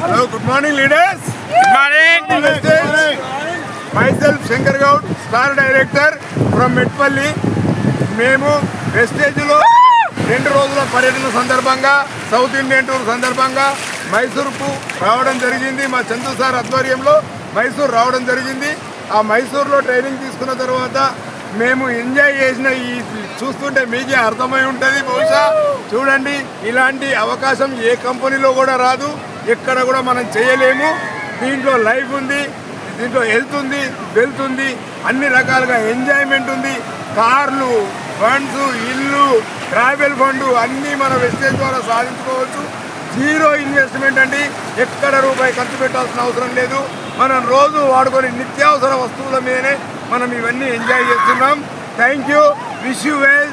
Hello good morning leaders good morning myself Shankar Goud star director from Metpalli మేము వెస్టేజ్లో రెండు రోజుల పర్యటన సందర్భంగా సౌత్ ఇండియన్ టూర్ సందర్భంగా మైసూర్కు రావడం జరిగింది. మా చందు సార్ ఆధ్వర్యంలో మైసూర్ రావడం జరిగింది. ఆ మైసూర్లో ట్రైనింగ్ తీసుకున్న తర్వాత మేము ఎంజాయ్ చేసిన ఈ చూస్తుంటే మీకే అర్థమై ఉంటుంది. బహుశా చూడండి ఇలాంటి అవకాశం ఏ కంపెనీలో కూడా రాదు. ఎక్కడ కూడా మనం చేయలేము. దీంట్లో లైఫ్ ఉంది దీంట్లో హెల్త్ ఉంది వెల్త్ ఉంది అన్ని రకాలుగా ఎంజాయ్మెంట్ ఉంది. కార్లు ఫండ్స్ ఇల్లు ట్రావెల్ ఫండ్ అన్నీ మన వెస్టేజ్ ద్వారా సాధించుకోవచ్చు. జీరో ఇన్వెస్ట్మెంట్ అండి. ఎక్కడ రూపాయి ఖర్చు పెట్టాల్సిన అవసరం లేదు. మనం రోజు వాడుకొని నిత్యావసర వస్తువుల మీదనే మనం ఇవన్నీ ఎంజాయ్ చేస్తున్నాం. Thank you wish you well